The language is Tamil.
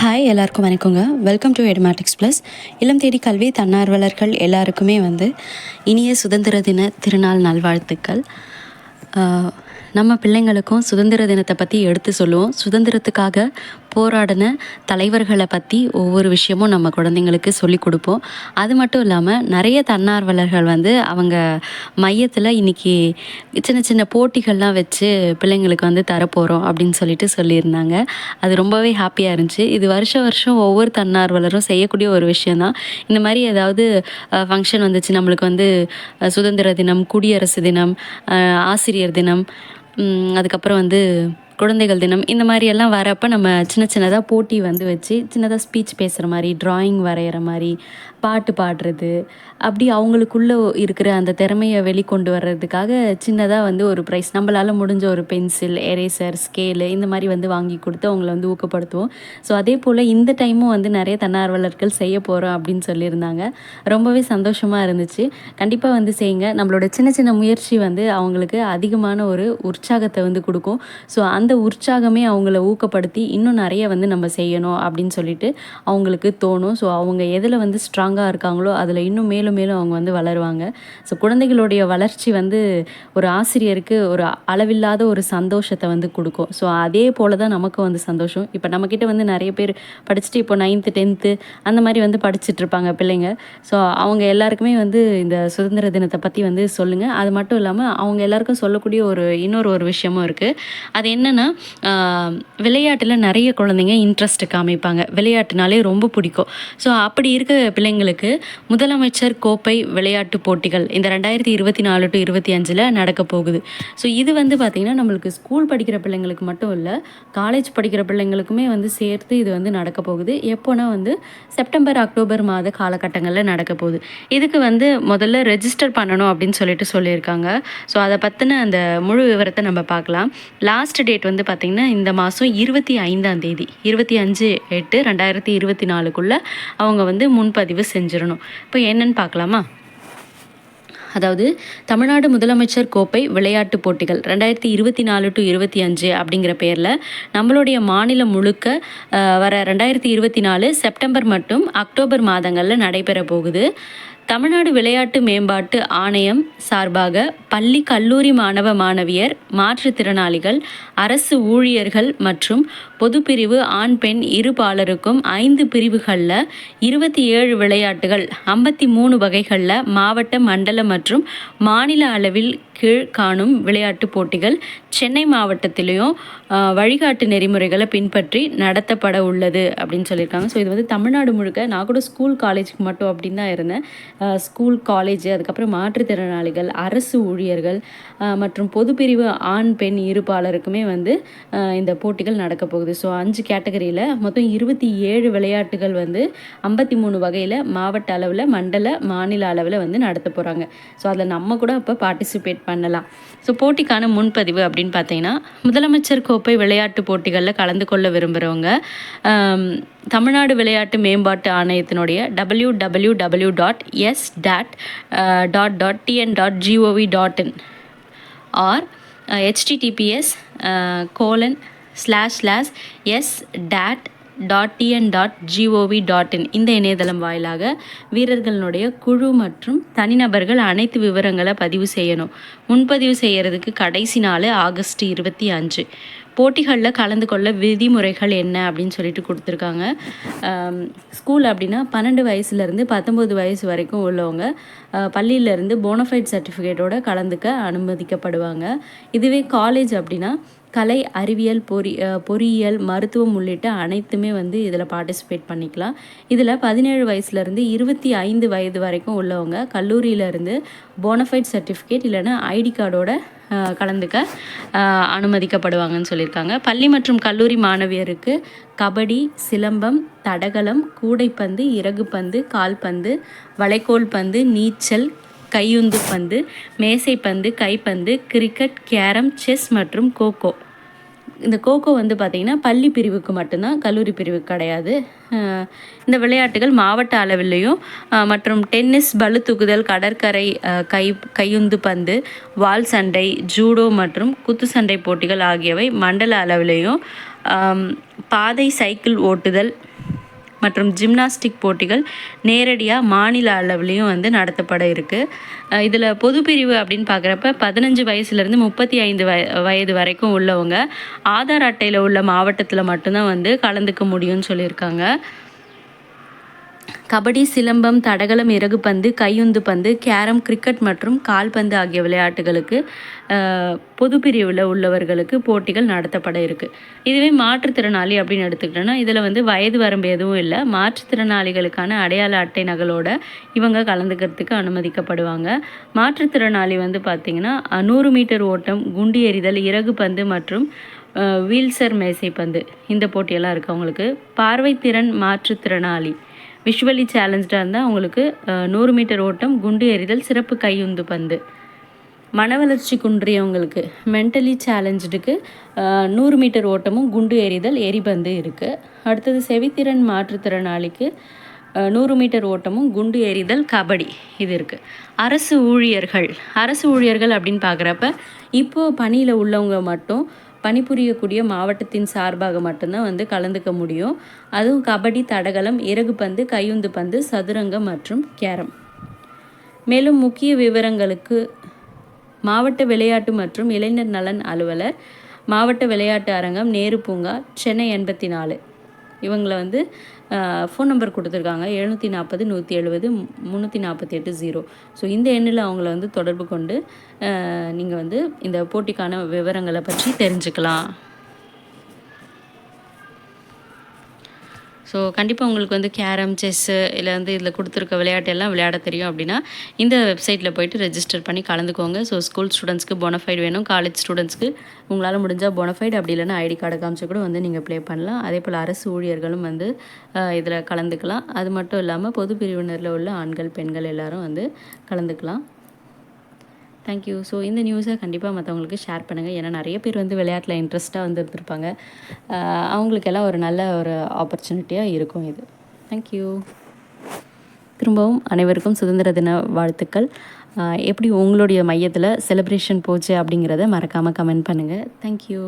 ஹாய் எல்லாருக்கும் வணக்கங்க. வெல்கம் டு எடுமேட்டிக்ஸ் ப்ளஸ் இளம் தேடி கல்வி தன்னார்வலர்கள் எல்லாருக்குமே வந்து இனிய சுதந்திர தின திருநாள் நல்வாழ்த்துக்கள். நம்ம பிள்ளைங்களுக்கும் சுதந்திர தினத்தை பற்றி எடுத்து சொல்லுவோம். சுதந்திரத்துக்காக போராடின தலைவர்களை பற்றி ஒவ்வொரு விஷயமும் நம்ம குழந்தைங்களுக்கு சொல்லி கொடுப்போம். அது மட்டும் இல்லாமல் நிறைய தன்னார்வலர்கள் வந்து அவங்க மையத்தில் இன்னைக்கு சின்ன சின்ன போட்டிகள்லாம் வச்சு பிள்ளைங்களுக்கு வந்து தரப்போகிறோம் அப்படின்னு சொல்லிட்டு சொல்லியிருந்தாங்க. அது ரொம்பவே ஹாப்பியாக இருந்துச்சு. இது வருஷம் வருஷம் ஒவ்வொரு தன்னார்வலரும் செய்யக்கூடிய ஒரு விஷயந்தான் இந்த மாதிரி ஏதாவது ஃபங்க்ஷன் வந்துச்சு நம்மளுக்கு வந்து சுதந்திர தினம் குடியரசு தினம் ஆசிரியர் தினம் அதுக்கப்புறம் வந்து குழந்தைகள் தினம் இந்த மாதிரி எல்லாம் வரப்போ நம்ம சின்ன சின்னதாக போட்டி வந்து வச்சு சின்னதாக ஸ்பீச் பேசுகிற மாதிரி ட்ராயிங் வரைகிற மாதிரி பாட்டு பாடுறது அப்படி அவங்களுக்குள்ளே இருக்கிற அந்த திறமையை வெளிக்கொண்டு வர்றதுக்காக சின்னதாக வந்து ஒரு ப்ரைஸ் நம்மளால் முடிஞ்ச ஒரு பென்சில் எரேசர் ஸ்கேலு இந்த மாதிரி வந்து வாங்கி கொடுத்து அவங்கள வந்து ஊக்கப்படுத்துவோம். ஸோ அதே போல் இந்த டைமும் வந்து நிறைய தன்னார்வலர்கள் செய்ய போகிறோம் அப்படின்னு சொல்லியிருந்தாங்க. ரொம்பவே சந்தோஷமாக இருந்துச்சு. கண்டிப்பாக வந்து செய்யுங்க. நம்மளோட சின்ன சின்ன முயற்சி வந்து அவங்களுக்கு அதிகமான ஒரு உற்சாகத்தை வந்து கொடுக்கும். ஸோ அந்த உற்சாகமே அவங்கள ஊக்கப்படுத்தி இன்னும் நிறைய வந்து நம்ம செய்யணும் அப்படின்னு சொல்லிட்டு அவங்களுக்கு தோணும். ஸோ அவங்க எதில் வந்து ஸ்ட்ராங்காக இருக்காங்களோ அதில் இன்னும் மேலும் மேலும் அவங்க வந்து வளருவாங்க. ஸோ குழந்தைகளுடைய வளர்ச்சி வந்து ஒரு ஆசிரியருக்கு ஒரு அளவில்லாத ஒரு சந்தோஷத்தை வந்து கொடுக்கும். ஸோ அதே போல் தான் நமக்கு வந்து சந்தோஷம். இப்போ நம்மக்கிட்ட வந்து நிறைய பேர் படிச்சுட்டு இப்போ நைன்த்து டென்த்து அந்த மாதிரி வந்து படிச்சுட்ருப்பாங்க பிள்ளைங்க. ஸோ அவங்க எல்லாருக்குமே வந்து இந்த சுதந்திர தினத்தை பற்றி வந்து சொல்லுங்கள் அது மட்டும் இல்லாமல் அவங்க எல்லாருக்கும் சொல்லக்கூடிய ஒரு இன்னொரு ஒரு விஷயமும் இருக்குது அது என்னென்னா விளையாட்டில் நிறைய குழந்தைங்க இன்ட்ரெஸ்ட் காமிப்பாங்க விளையாட்டுனாலே ரொம்ப பிடிக்கும். ஸோ அப்படி இருக்க பிள்ளைங்களுக்கு முதலமைச்சர் கோப்பை விளையாட்டு போட்டிகள் இந்த ரெண்டாயிரத்தி இருபத்தி நாலு டு இருபத்தி அஞ்சில் நடக்க போகுது. ஸோ இது வந்து பார்த்திங்கன்னா நம்மளுக்கு ஸ்கூல் படிக்கிற பிள்ளைங்களுக்கு மட்டும் இல்லை காலேஜ் படிக்கிற பிள்ளைங்களுக்குமே வந்து சேர்த்து இது வந்து நடக்க போகுது. எப்போனா வந்து செப்டம்பர் அக்டோபர் மாத காலகட்டங்களில் நடக்க போகுது. இதுக்கு வந்து முதல்ல ரெஜிஸ்டர் பண்ணணும் அப்படின்னு சொல்லிட்டு சொல்லியிருக்காங்க. ஸோ அதை பற்றின அந்த முழு விவரத்தை நம்ம பார்க்கலாம். லாஸ்ட் டேட் வந்து பார்த்திங்கன்னா இந்த மாதம் இருபத்தி ஐந்தாம் தேதி இருபத்தி அஞ்சு எட்டு ரெண்டாயிரத்தி இருபத்தி நாலுக்குள்ளே அவங்க வந்து முன்பதிவு செஞ்சிடணும். இப்போ என்னன்னு பார்க்கலாமா அதாவது தமிழ்நாடு முதலமைச்சர் கோப்பை விளையாட்டுப் போட்டிகள் ரெண்டாயிரத்தி இருபத்தி நாலு டு இருபத்தி அஞ்சு அப்படிங்கிற பேரில் நம்மளுடைய மாநிலம் முழுக்க வர ரெண்டாயிரத்தி இருபத்தி நாலு செப்டம்பர் மற்றும் அக்டோபர் மாதங்களில் நடைபெற போகுது. தமிழ்நாடு விளையாட்டு மேம்பாட்டு ஆணையம் சார்பாக பள்ளி கல்லூரி மாணவ மாணவியர் மாற்றுத்திறனாளிகள் அரசு ஊழியர்கள் மற்றும் பொதுப்பிரிவு ஆண் பெண் இருபாலருக்கும் ஐந்து பிரிவுகளில் இருபத்தி ஏழு விளையாட்டுகள் ஐம்பத்தி மூணு வகைகளில் மாவட்ட மண்டல மற்றும் மாநில அளவில் கீழ் காணும் விளையாட்டுப் போட்டிகள் சென்னை மாவட்டத்திலையும் வழிகாட்டு நெறிமுறைகளை பின்பற்றி நடத்தப்பட உள்ளது அப்படின்னு சொல்லியிருக்காங்க. ஸோ இது வந்து தமிழ்நாடு முழுக்க நான் கூட ஸ்கூல் காலேஜுக்கு மட்டும் அப்படின்னு தான் இருந்தேன். ஸ்கூல் காலேஜ் அதுக்கப்புறம் மாற்றுத்திறனாளிகள் அரசு ஊழியர்கள் மற்றும் பொதுப்பிரிவு ஆண் பெண் இருப்பாளருக்குமே வந்து இந்த போட்டிகள் நடக்க போகுது. ஸோ அஞ்சு கேட்டகரியில் மொத்தம் இருபத்தி ஏழு விளையாட்டுகள் வந்து ஐம்பத்தி மூணு வகையில் மாவட்ட அளவில் மண்டல மாநில அளவில் வந்து நடத்த போகிறாங்க ஸோ அதில் நம்ம கூட அப்போ பார்ட்டிசிபேட் பண்ணலாம். ஸோ போட்டிக்கான முன்பதிவு அப்படின்னு பார்த்தீங்கன்னா முதலமைச்சர் கோப்பை விளையாட்டு போட்டிகளில் கலந்து கொள்ள விரும்புகிறவங்க தமிழ்நாடு விளையாட்டு மேம்பாட்டு ஆணையத்தினுடைய W W W dot S dot dot dot TN dot GOV dot in or HTTPS colon slash slash S dot dot TN dot GOV dot in இந்த இணையதளம் வாயிலாக வீரர்களுடைய குழு மற்றும் தனிநபர்கள் அனைத்து விவரங்களை பதிவு செய்யணும். முன்பதிவு செய்யறதுக்கு கடைசி நாள் ஆகஸ்ட் இருபத்தி அஞ்சு. போட்டிகளில் கலந்து கொள்ள விதிமுறைகள் என்ன அப்படின்னு சொல்லிட்டு கொடுத்துருக்காங்க. ஸ்கூல் அப்படின்னா பன்னெண்டு வயசுலேருந்து பத்தொம்போது வயசு வரைக்கும் உள்ளவங்க பள்ளியிலேருந்து போனஃபைட் சர்டிஃபிகேட்டோட கலந்துக்க அனுமதிக்கப்படுவாங்க. இதுவே காலேஜ் அப்படின்னா கலை அறிவியல் பொறி பொறியியல் மருத்துவம் உள்ளிட்ட அனைத்துமே வந்து இதில் பார்ட்டிசிபேட் பண்ணிக்கலாம். இதில் பதினேழு வயசுலேருந்து இருபத்தி ஐந்து வயது வரைக்கும் உள்ளவங்க கல்லூரியிலேருந்து போனஃபைட் சர்டிஃபிகேட் இல்லைன்னா ஐடி கார்டோட கலந்துக்க அனுமதிக்கப்படுவாங்கன்னு சொல்லியிருக்காங்க. பள்ளி மற்றும் கல்லூரி மாணவியருக்கு கபடி சிலம்பம் தடகளம் கூடைப்பந்து இறகுப்பந்து கால்பந்து வளைக்கோல் பந்து நீச்சல் கையுந்து பந்து மேசைப்பந்து கைப்பந்து கிரிக்கெட் கேரம் செஸ் மற்றும் கோகோ இந்த கோகோ வந்து பார்த்திங்கன்னா பள்ளி பிரிவுக்கு மட்டும்தான் கல்லூரி பிரிவுக்கு கிடையாது. இந்த விளையாட்டுகள் மாவட்ட அளவிலையும் மற்றும் டென்னிஸ் பளு தூக்குதல் கடற்கரை கை கையுந்து பந்து வால் சண்டை ஜூடோ மற்றும் குத்து சண்டை போட்டிகள் ஆகியவை மண்டல அளவிலையும் பாதை சைக்கிள் ஓட்டுதல் மற்றும் ஜிம்னாஸ்டிக் போட்டிகள் நேரடியாக மாநில அளவுலேயும் வந்து நடத்தப்பட இருக்குது இதில் பொது பிரிவு அப்படின்னு பார்க்குறப்ப பதினஞ்சு வயசுலேருந்து முப்பத்தி ஐந்து வய வயது வரைக்கும் உள்ளவங்க ஆதார் அட்டையில் உள்ள மாவட்டத்தில் மட்டும்தான் வந்து கலந்துக்க முடியும்னு சொல்லியிருக்காங்க. கபடி சிலம்பம் தடகளம் இறகு பந்து கையுந்து பந்து கேரம் கிரிக்கெட் மற்றும் கால்பந்து ஆகிய விளையாட்டுகளுக்கு பொது பிரிவில் உள்ளவர்களுக்கு போட்டிகள் நடத்தப்பட இருக்குது இதுவே மாற்றுத்திறனாளி அப்படின்னு எடுத்துக்கிட்டோன்னா இதில் வந்து வயது வரம்பு எதுவும் இல்லை. மாற்றுத்திறனாளிகளுக்கான அடையாள அட்டை நகலோட இவங்க கலந்துக்கிறதுக்கு அனுமதிக்கப்படுவாங்க. மாற்றுத்திறனாளி வந்து பார்த்திங்கன்னா நூறு மீட்டர் ஓட்டம் குண்டு எறிதல் இறகு பந்து மற்றும் வீல்சர் மேசைப்பந்து இந்த போட்டியெல்லாம் இருக்குது அவங்களுக்கு. பார்வைத்திறன் மாற்றுத்திறனாளி விஷுவலி சேலஞ்சாக இருந்தால் அவங்களுக்கு நூறு மீட்டர் ஓட்டம் குண்டு எறிதல் சிறப்பு கையுந்து பந்து. மன வளர்ச்சி குன்றியவங்களுக்கு மென்டலி சேலஞ்சுக்கு நூறு மீட்டர் ஓட்டமும் குண்டு எறிதல் எரிபந்து இருக்குது அடுத்தது செவித்திறன் மாற்றுத்திறனாளிக்கு நூறு மீட்டர் ஓட்டமும் குண்டு எறிதல் கபடி இது இருக்குது அரசு ஊழியர்கள் அரசு ஊழியர்கள் அப்படின்னு பார்க்குறப்ப இப்போது பணியில் உள்ளவங்க மட்டும் பணிபுரியக்கூடிய மாவட்டத்தின் சார்பாக மட்டும்தான் வந்து கலந்துக்க முடியும். அதுவும் கபடி தடகளம் இறகு பந்து கையுந்து பந்து சதுரங்கம் மற்றும் கேரம். மேலும் முக்கிய விவரங்களுக்கு மாவட்ட விளையாட்டு மற்றும் இளைஞர் நலன் அலுவலர் மாவட்ட விளையாட்டு அரங்கம் நேரு பூங்கா சென்னை எண்பத்தி நாலு. இவங்களை வந்து ஃபோன் நம்பர் கொடுத்துருக்காங்க. எழுநூற்றி நாற்பது நூற்றி எழுபது முந்நூற்றி நாற்பத்தி எட்டு ஜீரோ ஸோ இந்த எண்ணில் அவங்கள வந்து தொடர்பு கொண்டு நீங்கள் வந்து இந்த போட்டிக்கான விவரங்களை பற்றி தெரிஞ்சுக்கலாம். ஸோ கண்டிப்பாக உங்களுக்கு வந்து கேரம் செஸ்ஸு இல்லை வந்து இதில் கொடுத்துருக்க விளையாட்டு எல்லாம் விளையாட தெரியும் அப்படின்னா இந்த வெப்சைட்டில் போயிட்டு ரெஜிஸ்டர் பண்ணி கலந்துக்கோங்க. ஸோ ஸ்கூல் ஸ்டூடெண்ட்ஸ்க்கு போனஃபைடு வேணும். காலேஜ் ஸ்டூடெண்ட்ஸ்க்கு உங்களால் முடிஞ்சால் போனஃபைடு அப்படி இல்லைனா ஐடி கார்டு காமிச்சு கூட வந்து நீங்கள் ப்ளே பண்ணலாம். அதே போல் அரசு ஊழியர்களும் வந்து இதில் கலந்துக்கலாம். அது மட்டும் இல்லாமல் பொது பிரிவினரில் உள்ள ஆண்கள் பெண்கள் எல்லோரும் வந்து கலந்துக்கலாம். தேங்க்யூ ஸோ இந்த நியூஸை கண்டிப்பாக மற்றவங்களுக்கு ஷேர் பண்ணுங்கள் ஏன்னா நிறைய பேர் வந்து விளையாட்டில் இன்ட்ரெஸ்ட்டாக வந்து இருந்திருப்பாங்க. அவங்களுக்கெல்லாம் ஒரு நல்ல ஒரு ஆப்பர்ச்சுனிட்டியாக இருக்கும் இது. தேங்க்யூ திரும்பவும் அனைவருக்கும் சுதந்திர தின வாழ்த்துக்கள். எப்படி உங்களுடைய மையத்தில் செலிப்ரேஷன் போச்சு அப்படிங்கிறத மறக்காமல் கமெண்ட் பண்ணுங்கள் தேங்க்யூ